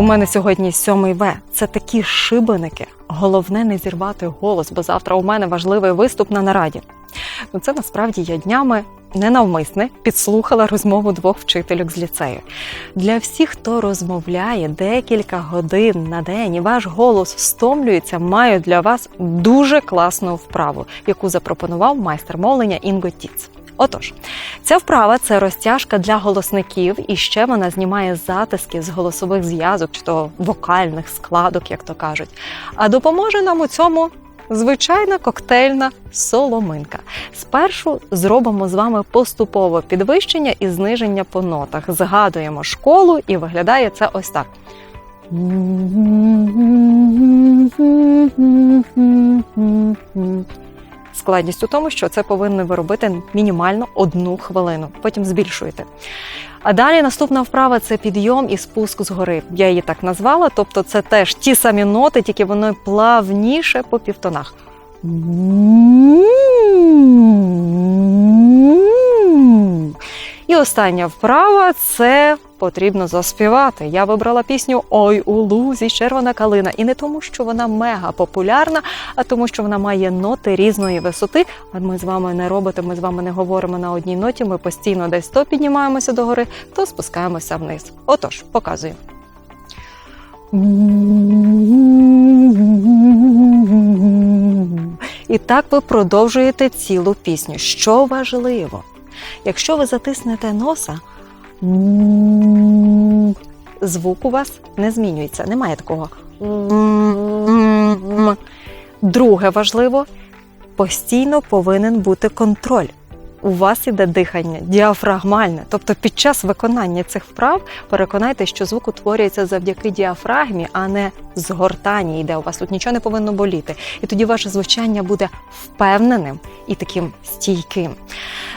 У мене сьогодні сьомий В. Це такі шибеники. Головне не зірвати голос, бо завтра у мене важливий виступ на нараді. Ну це насправді я днями ненавмисне підслухала розмову двох вчительок з ліцею. Для всіх, хто розмовляє декілька годин на день, і ваш голос стомлюється, маю для вас дуже класну вправу, яку запропонував майстер мовлення Інго Тіц. Отож, ця вправа це розтяжка для голосників, і ще вона знімає затиски з голосових зв'язок чи то вокальних складок, як то кажуть. А допоможе нам у цьому звичайна коктейльна соломинка. Спершу зробимо з вами поступове підвищення і зниження по нотах. Згадуємо школу, і виглядає це ось так. Складність у тому, що це повинні ви робити мінімально одну хвилину, потім збільшуєте. А далі наступна вправа це підйом і спуск згори. Я її так назвала, тобто це теж ті самі ноти, тільки вони плавніше по півтонах. І остання вправа це потрібно заспівати. Я вибрала пісню Ой у лузі червона калина. І не тому, що вона мега популярна, а тому, що вона має ноти різної висоти. Ми з вами не робите, ми з вами не говоримо на одній ноті. Ми постійно десь то піднімаємося догори, то спускаємося вниз. Отож, показую. І так ви продовжуєте цілу пісню. Що важливо? Якщо ви затиснете носа, звук у вас не змінюється. Немає такого. Друге важливо, постійно повинен бути контроль. У вас іде дихання діафрагмальне. Тобто під час виконання цих вправ переконайте, що звук утворюється завдяки діафрагмі, а не згортання йде. У вас тут нічого не повинно боліти. І тоді ваше звучання буде впевненим і таким стійким.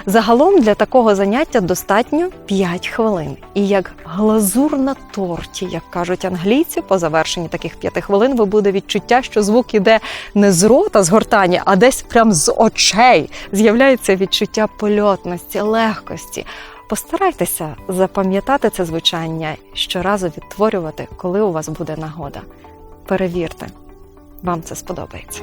Загалом для такого заняття достатньо 5 хвилин. І як глазур на торті, як кажуть англійці, по завершенні таких 5 хвилин ви буде відчуття, що звук іде не з рота згортання, а десь прям з очей. З'являється відчуття польотності, легкості. Постарайтеся запам'ятати це звучання, щоразу відтворювати, коли у вас буде нагода. Перевірте, вам це сподобається.